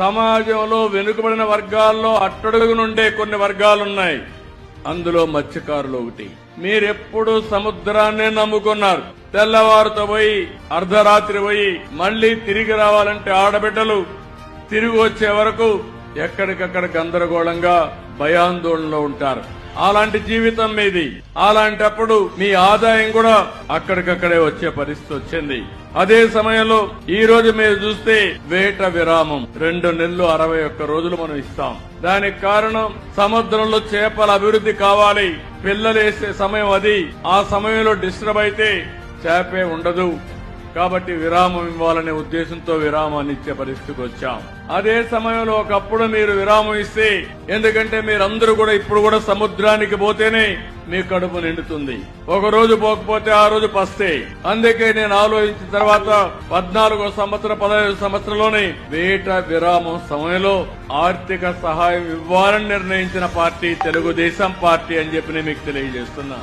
సమాజంలో వెనుకబడిన వర్గాల్లో అట్టడుగు నుండే కొన్ని వర్గాలున్నాయి. అందులో మత్స్యకారులు ఒకటి. మీరెప్పుడు సముద్రాన్నే నమ్ముకున్నారు. తెల్లవారుతో పోయి అర్ధరాత్రి పోయి మళ్ళీ తిరిగి రావాలంటే ఆడబిడ్డలు తిరిగి వచ్చే వరకు ఎక్కడికక్కడ గందరగోళంగా భయాందోళనలో ఉంటారు. అలాంటి జీవితం మీది. అలాంటప్పుడు మీ ఆదాయం కూడా అక్కడికక్కడే వచ్చే పరిస్థితి వచ్చింది. అదే సమయంలో ఈ రోజు మీరు చూస్తే వేట విరామం. రెండు నెలలు అరవై ఒక్క రోజులు మనం ఇస్తాం. దానికి కారణం సముద్రంలో చేపల అభివృద్ధి కావాలి. పిల్లలు వేసే సమయం అది. ఆ సమయంలో డిస్టర్బ్ అయితే చేపే ఉండదు. కాబట్టి విరామం ఇవ్వాలనే ఉద్దేశంతో విరామాన్ని ఇచ్చే పరిస్థితికి వచ్చాం. అదే సమయంలో ఒకప్పుడు మీరు విరామం ఇస్తే ఎందుకంటే మీరందరూ కూడా ఇప్పుడు కూడా సముద్రానికి పోతేనే మీ కడుపు నిండుతుంది. ఒక రోజు పోకపోతే ఆ రోజు పస్తే. అందుకే నేను ఆలోచించిన తర్వాత పద్నాలుగో సంవత్సరం పదహైదు సంవత్సరంలోనే వేట విరామం సమయంలో ఆర్థిక సహాయం ఇవ్వాలని నిర్ణయించిన పార్టీ తెలుగుదేశం పార్టీ అని చెప్పి నేను మీకు తెలియజేస్తున్నా.